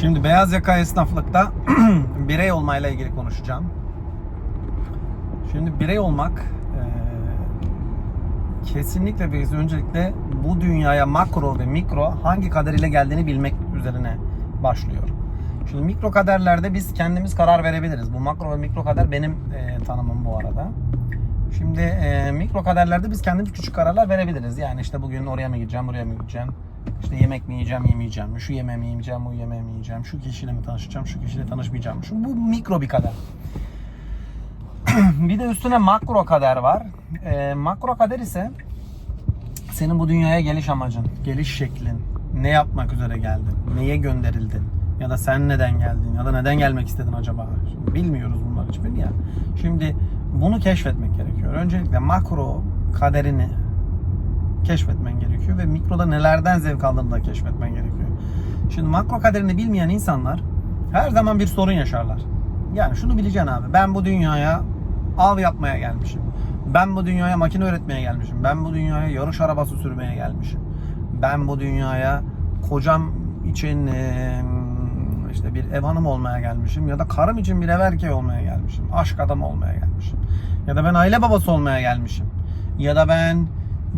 Şimdi beyaz yaka esnaflıkta birey olmayla ilgili konuşacağım. Şimdi birey olmak eee, kesinlikle ve öncelikle bu dünyaya makro ve mikro hangi kader ile geldiğini bilmek üzerine başlıyor. Şimdi mikro kaderlerde biz kendimiz karar verebiliriz. Bu makro ve mikro kader benim eee, tanımım bu arada. Şimdi eee, mikro kaderlerde biz kendimiz küçük kararlar verebiliriz. Yani işte bugün oraya mı gideceğim, buraya mı gideceğim? İşte yemek mi yiyeceğim, yemeyeceğim. Şu yemeği mi yiyeceğim, bu yemeği mi yiyeceğim. Şu kişiyle mi tanışacağım, şu kişiyle tanışmayacağım. Şu, bu mikro bir kader. bir de üstüne makro kader var. Eee, makro kader ise senin bu dünyaya geliş amacın, geliş şeklin, ne yapmak üzere geldin, neye gönderildin ya da sen neden geldin ya da neden gelmek istedin acaba? Şimdi bilmiyoruz bunlar hiçbirini ya. Şimdi bunu keşfetmek gerekiyor. Öncelikle makro kaderini keşfetmen gerekiyor ve mikroda nelerden zevk aldığını da keşfetmen gerekiyor. Şimdi makro kaderini bilmeyen insanlar her zaman bir sorun yaşarlar. Yani şunu bileceksin abi. Ben bu dünyaya av yapmaya gelmişim. Ben bu dünyaya makine öğretmeye gelmişim. Ben bu dünyaya yarış arabası sürmeye gelmişim. Ben bu dünyaya kocam için işte bir ev hanımı olmaya gelmişim ya da karım için bir ev erkeği olmaya gelmişim. Aşk adamı olmaya gelmişim. Ya da ben aile babası olmaya gelmişim. Ya da ben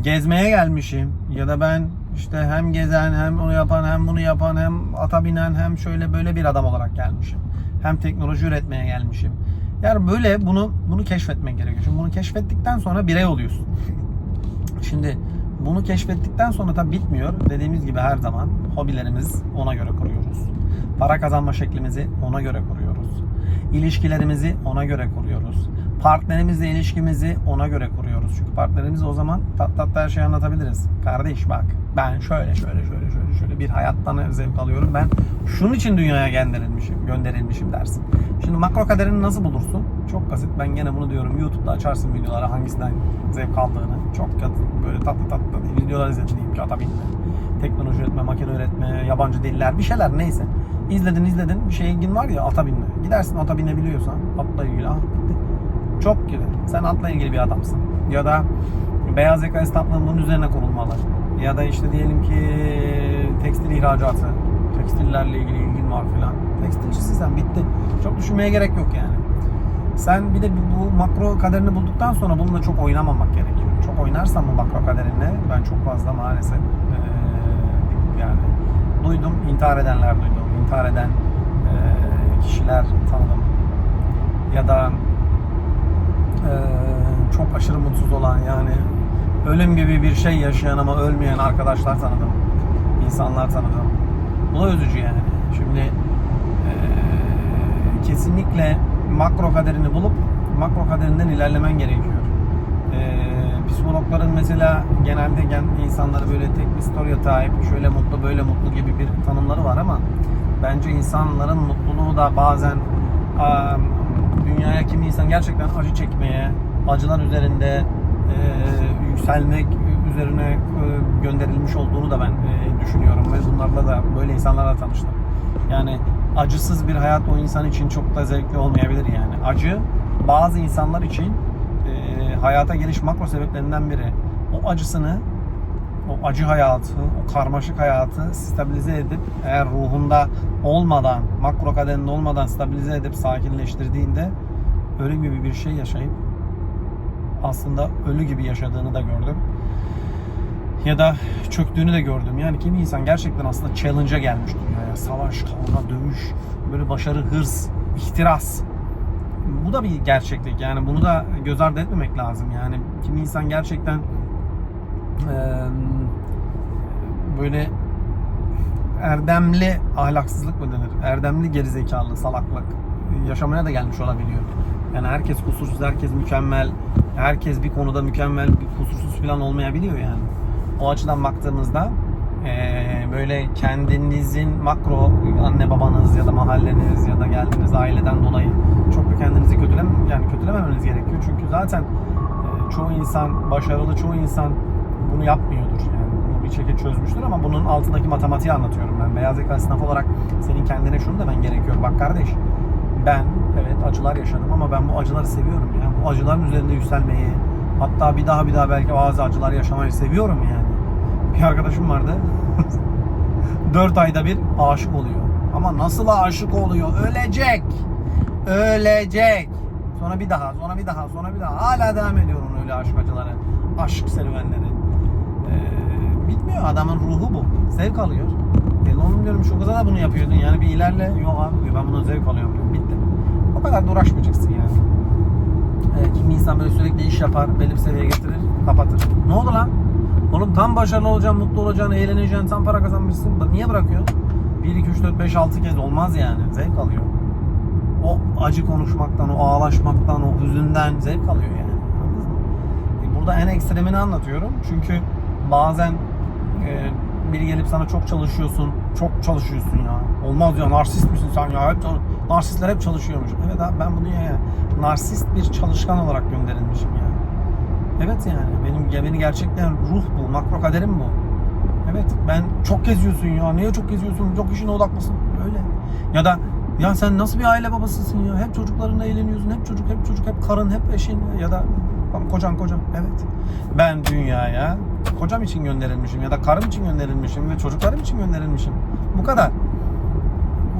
gezmeye gelmişim. Ya da ben işte hem gezen hem onu yapan hem bunu yapan hem ata binen hem şöyle böyle bir adam olarak gelmişim. Hem teknoloji üretmeye gelmişim. Yani böyle bunu bunu keşfetmek gerekiyor. Şimdi bunu keşfettikten sonra birey oluyorsun. Şimdi bunu keşfettikten sonra tabi bitmiyor. Dediğimiz gibi her zaman hobilerimiz ona göre kuruyoruz. Para kazanma şeklimizi ona göre kuruyoruz. İlişkilerimizi ona göre kuruyoruz. Partnerimizle ilişkimizi ona göre kuruyoruz. Çünkü partnerimiz o zaman tat tat her şeyi anlatabiliriz. Kardeş bak ben şöyle şöyle şöyle şöyle şöyle bir hayattan zevk alıyorum. Ben şunun için dünyaya gönderilmişim, gönderilmişim dersin. Şimdi makro kaderini nasıl bulursun? Çok basit. Ben gene bunu diyorum. YouTube'da açarsın videoları hangisinden zevk aldığını. Çok katı, böyle tatlı tatlı videolar izledin diyeyim ki atabilme. Teknoloji üretme, makine üretme, yabancı diller bir şeyler neyse. İzledin izledin bir şeye ilgin var ya ata binme. Gidersin ata binebiliyorsan atla ilgili ah bitti. Çok güzel. Sen atla ilgili bir adamsın. Ya da beyaz yaka esnaflığın bunun üzerine kurulmalı. Ya da işte diyelim ki tekstil ihracatı, tekstillerle ilgili ilgin var filan. Tekstilcisin sen bitti. Çok düşünmeye gerek yok yani. Sen bir de bu makro kaderini bulduktan sonra bununla çok oynamamak gerekiyor. Çok oynarsan bu makro kaderinle ben çok fazla maalesef yani duydum, intihar edenler duydum. intihar eden eee, kişiler tanıdım. Ya da eee, çok aşırı mutsuz olan yani ölüm gibi bir şey yaşayan ama ölmeyen arkadaşlar tanıdım. İnsanlar tanıdım. Bu da üzücü yani. Şimdi eee, kesinlikle makro kaderini bulup makro kaderinden ilerlemen gerekiyor. Eee, psikologların mesela genelde gen insanları böyle tek bir stereotip, şöyle mutlu böyle mutlu gibi bir tanımları var ama bence insanların mutluluğu da bazen aa, dünyaya kimi insan gerçekten acı çekmeye, acılar üzerinde eee, yükselmek üzerine eee, gönderilmiş olduğunu da ben eee, düşünüyorum ve bunlarla da böyle insanlarla tanıştım. Yani acısız bir hayat o insan için çok da zevkli olmayabilir yani. Acı bazı insanlar için eee, hayata geliş makro sebeplerinden biri. O acısını o acı hayatı, o karmaşık hayatı stabilize edip eğer ruhunda olmadan, makro kaderinde olmadan stabilize edip sakinleştirdiğinde ölüm gibi bir şey yaşayıp aslında ölü gibi yaşadığını da gördüm. Ya da çöktüğünü de gördüm. Yani kimi insan gerçekten aslında challenge'a gelmiş dünyaya. Savaş, kavga, dövüş, böyle başarı, hırs, ihtiras. Bu da bir gerçeklik. Yani bunu da göz ardı etmemek lazım. Yani kimi insan gerçekten eee, böyle erdemli ahlaksızlık mı denir? Erdemli gerizekalı, salaklık yaşamaya da gelmiş olabiliyor. Yani herkes kusursuz, herkes mükemmel, herkes bir konuda mükemmel, bir kusursuz falan olmayabiliyor yani. O açıdan baktığımızda böyle kendinizin makro anne babanız ya da mahalleniz ya da geldiğiniz aileden dolayı çok da kendinizi kötülem yani kötülememeniz gerekiyor. Çünkü zaten çoğu insan başarılı çoğu insan bunu yapmıyordur. Yani bir şekilde çözmüştür ama bunun altındaki matematiği anlatıyorum ben. Beyaz yaka esnaf olarak senin kendine şunu demen gerekiyor. Bak kardeş ben evet acılar yaşadım ama ben bu acıları seviyorum ya. Bu acıların üzerinde yükselmeyi hatta bir daha bir daha belki bazı acılar yaşamayı seviyorum yani. Bir arkadaşım vardı. 4 ayda bir aşık oluyor. Ama nasıl aşık oluyor? Ölecek. Ölecek. Sonra bir daha, sonra bir daha, sonra bir daha. Hala devam ediyor onun öyle aşk acıları. Aşk serüvenleri. Ee, bitmiyor. Adamın ruhu bu. Zevk alıyor. E oğlum diyorum şu kıza da bunu yapıyordun. Yani bir ilerle. Yok abi ben bundan zevk alıyorum diyor. Bitti. O kadar da uğraşmayacaksın yani. Ee, kimi insan böyle sürekli iş yapar, belli bir seviyeye getirir, kapatır. Ne oldu lan? Oğlum tam başarılı olacaksın, mutlu olacaksın, eğleneceksin, tam para kazanmışsın. Niye bırakıyorsun? 1, 2, 3, 4, 5, 6 kez olmaz yani. Zevk alıyor. O acı konuşmaktan, o ağlaşmaktan, o hüzünden zevk alıyor yani. E, Burada en ekstremini anlatıyorum. Çünkü bazen e, biri gelip sana çok çalışıyorsun, çok çalışıyorsun ya. Olmaz ya, narsist misin sen ya? Hep, narsistler hep çalışıyormuş. Evet abi ben bu dünyaya narsist bir çalışkan olarak gönderilmişim ya. Evet yani benim ya beni gerçekten ruh bu, makro kaderim bu. Evet ben çok geziyorsun ya. Niye çok geziyorsun? Çok işine odaklısın. Öyle. Ya da ya sen nasıl bir aile babasısın ya? Hep çocuklarınla eğleniyorsun. Hep çocuk, hep çocuk, hep karın, hep eşin ya da kocan kocan. Evet. Ben dünyaya kocam için gönderilmişim ya da karım için gönderilmişim ve çocuklarım için gönderilmişim. Bu kadar.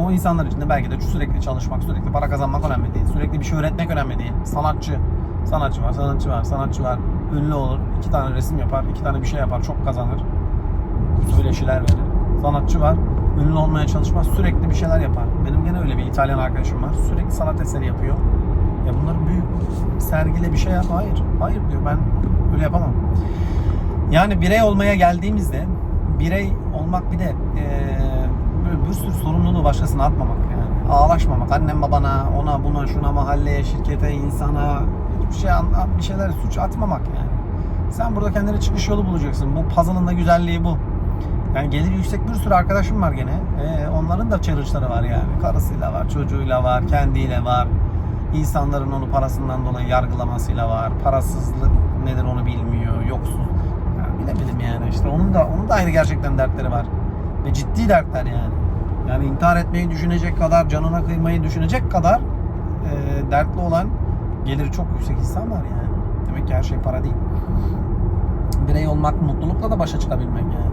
O insanlar için de belki de sürekli çalışmak, sürekli para kazanmak önemli değil. Sürekli bir şey öğretmek önemli değil. Sanatçı. Sanatçı var, sanatçı var, sanatçı var. Ünlü olur. iki tane resim yapar, iki tane bir şey yapar, çok kazanır. Söyleşiler verir. Sanatçı var. Ünlü olmaya çalışmaz. Sürekli bir şeyler yapar. Benim gene öyle bir İtalyan arkadaşım var. Sürekli sanat eseri yapıyor. Ya bunların büyük sergile bir şey yap. Hayır. Hayır diyor. Ben öyle yapamam. Yani birey olmaya geldiğimizde birey olmak bir de böyle bir sürü sorumluluğu başkasına atmamak yani. Ağlaşmamak. Annem babana, ona buna, şuna, mahalleye, şirkete, insana hiçbir şey bir şeyler suç atmamak yani. Sen burada kendine çıkış yolu bulacaksın. Bu puzzle'ın da güzelliği bu. Yani gelir yüksek bir sürü arkadaşım var gene. Ee, onların da challenge'ları var yani. Karısıyla var, çocuğuyla var, kendiyle var. İnsanların onu parasından dolayı yargılamasıyla var. Parasızlık nedir onu bilmiyor, yoksuz. Yani bilemedim yani işte onun da onun da aynı gerçekten dertleri var. Ve ciddi dertler yani. Yani intihar etmeyi düşünecek kadar, canına kıymayı düşünecek kadar e, dertli olan geliri çok yüksek insan var yani. Demek ki her şey para değil. Birey olmak mutlulukla da başa çıkabilmek yani.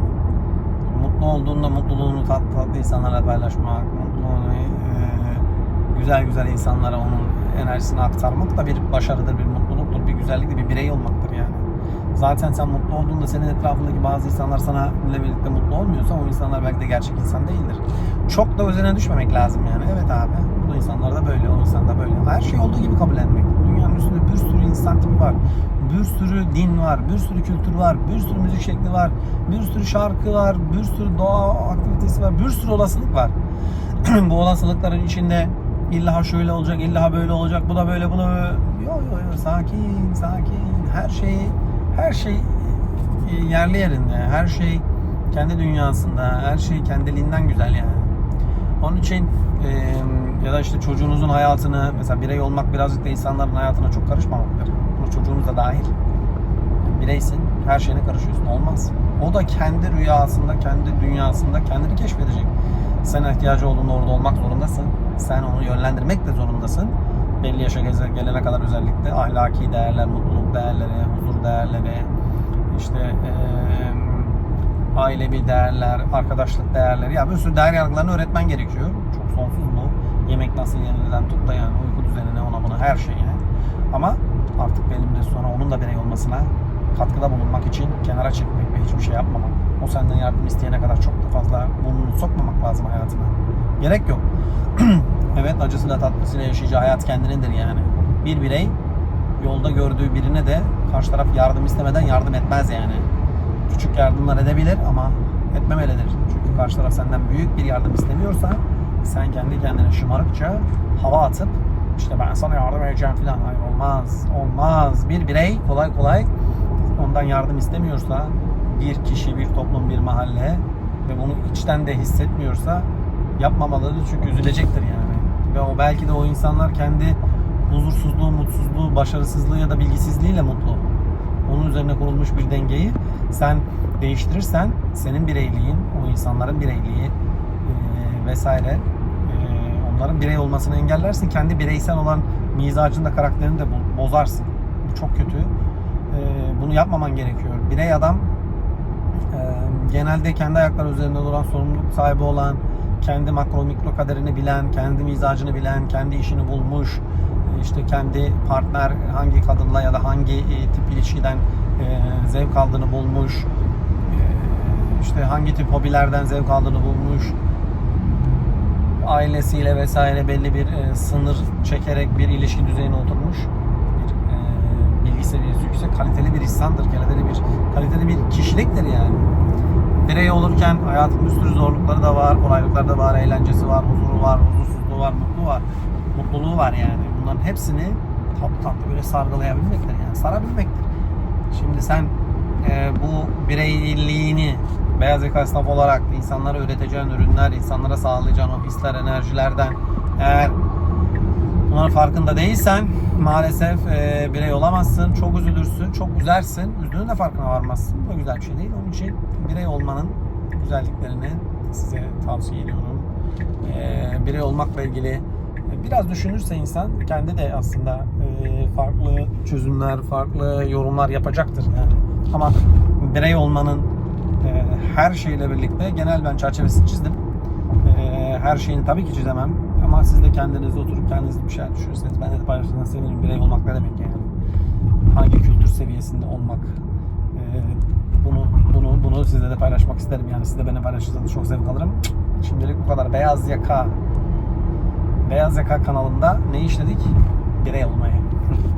Mutlu olduğunda mutluluğunu tatlı tatlı insanlarla paylaşmak, mutluluğunu e, güzel güzel insanlara onun enerjisini aktarmak da bir başarıdır, bir mutluluktur, bir güzelliktir, bir birey olmaktır yani. Zaten sen mutlu olduğunda senin etrafındaki bazı insanlar sana ile birlikte mutlu olmuyorsa o insanlar belki de gerçek insan değildir. Çok da üzerine düşmemek lazım yani. Evet abi bu insanlar da böyle, o insan da böyle. Her şey olduğu gibi kabullenmek. Dünyanın üstünde bir sürü insan tipi var. Bir sürü din var, bir sürü kültür var, bir sürü müzik şekli var, bir sürü şarkı var, bir sürü doğa aktivitesi var, bir sürü olasılık var. bu olasılıkların içinde illa şöyle olacak, illa böyle olacak, bu da böyle, bu da böyle. Yok yok yok sakin, sakin. Her şey her şey e, yerli yerinde. Her şey kendi dünyasında. Her şey kendiliğinden güzel yani. Onun için e, ya da işte çocuğunuzun hayatını mesela birey olmak birazcık da insanların hayatına çok karışmamaktır. Bu çocuğunuz da dahil. Bireysin. Her şeyine karışıyorsun. Olmaz. O da kendi rüyasında, kendi dünyasında kendini keşfedecek. Sen ihtiyacı olduğunda orada olmak zorundasın. Sen onu yönlendirmek de zorundasın. Belli yaşa gelene kadar özellikle ahlaki değerler, mutluluk değerleri, huzur değerleri, işte eee ailevi değerler, arkadaşlık değerleri. Ya bir sürü değer yargılarını öğretmen gerekiyor. Çok sonsuz bu. Yemek nasıl yenileden tut da yani uyku düzenine ona buna her şeye. Ama artık belli bir sonra onun da birey olmasına katkıda bulunmak için kenara çekmek ve hiçbir şey yapmamak. O senden yardım isteyene kadar çok da fazla burnunu sokmamak lazım hayatına. Gerek yok. evet acısıyla tatlısıyla yaşayacağı hayat kendinindir yani. Bir birey yolda gördüğü birine de karşı taraf yardım istemeden yardım etmez yani. Küçük yardımlar edebilir ama etmemelidir. Çünkü karşı taraf senden büyük bir yardım istemiyorsa sen kendi kendine şımarıkça hava atıp işte ben sana yardım edeceğim falan. Hayır olmaz. Olmaz. Bir birey kolay kolay ondan yardım istemiyorsa bir kişi, bir toplum, bir mahalle ve bunu içten de hissetmiyorsa yapmamalıdır çünkü üzülecektir yani. Ve o belki de o insanlar kendi huzursuzluğu, mutsuzluğu, başarısızlığı ya da bilgisizliğiyle mutlu. Onun üzerine kurulmuş bir dengeyi sen değiştirirsen senin bireyliğin, o insanların bireyliği e, vesaire e, onların birey olmasını engellersin. Kendi bireysel olan mizacında karakterini de bo- bozarsın. Bu çok kötü. E, bunu yapmaman gerekiyor. Birey adam e, genelde kendi ayakları üzerinde duran sorumluluk sahibi olan kendi makro mikro kaderini bilen, kendi mizacını bilen, kendi işini bulmuş, işte kendi partner hangi kadınla ya da hangi e, tip ilişkiden e, zevk aldığını bulmuş, e, işte hangi tip hobilerden zevk aldığını bulmuş, ailesiyle vesaire belli bir sınır çekerek bir ilişki düzeyine oturmuş bir bilgi seviyesi yüksek kaliteli bir insandır kaliteli bir kaliteli bir kişiliktir yani birey olurken hayatın bir sürü zorlukları da var kolaylıkları da var eğlencesi var huzuru var huzursuzluğu var mutlu var. Mutluluğu var yani. Bunların hepsini tatlı tatlı böyle sargılayabilmektir yani sarabilmektir. Şimdi sen e, bu bireyliğini beyaz yaka esnaf olarak insanlara üreteceğin ürünler, insanlara sağlayacağın o hisler, enerjilerden eğer bunların farkında değilsen maalesef e, birey olamazsın. Çok üzülürsün, çok üzersin. Üzdüğünün de farkına varmazsın. Bu güzel bir şey değil. Onun için birey olmanın güzelliklerini size tavsiye ediyorum. E, birey olmakla ilgili biraz düşünürse insan kendi de aslında e, farklı çözümler, farklı yorumlar yapacaktır yani. Ama birey olmanın e, her şeyle birlikte genel ben çerçevesini çizdim. E, her şeyini tabii ki çizemem ama siz de kendiniz oturup kendiniz bir şeyler düşünürseniz ben de paylaşırsanız sevinirim. Birey olmak ne demek yani? Hangi kültür seviyesinde olmak? E, bunu bunu bunu sizle de paylaşmak isterim yani siz de benimle paylaşırsanız çok zevk alırım. Şimdilik bu kadar. Beyaz Yaka Beyaz Yaka kanalında ne işledik? Birey olmayı.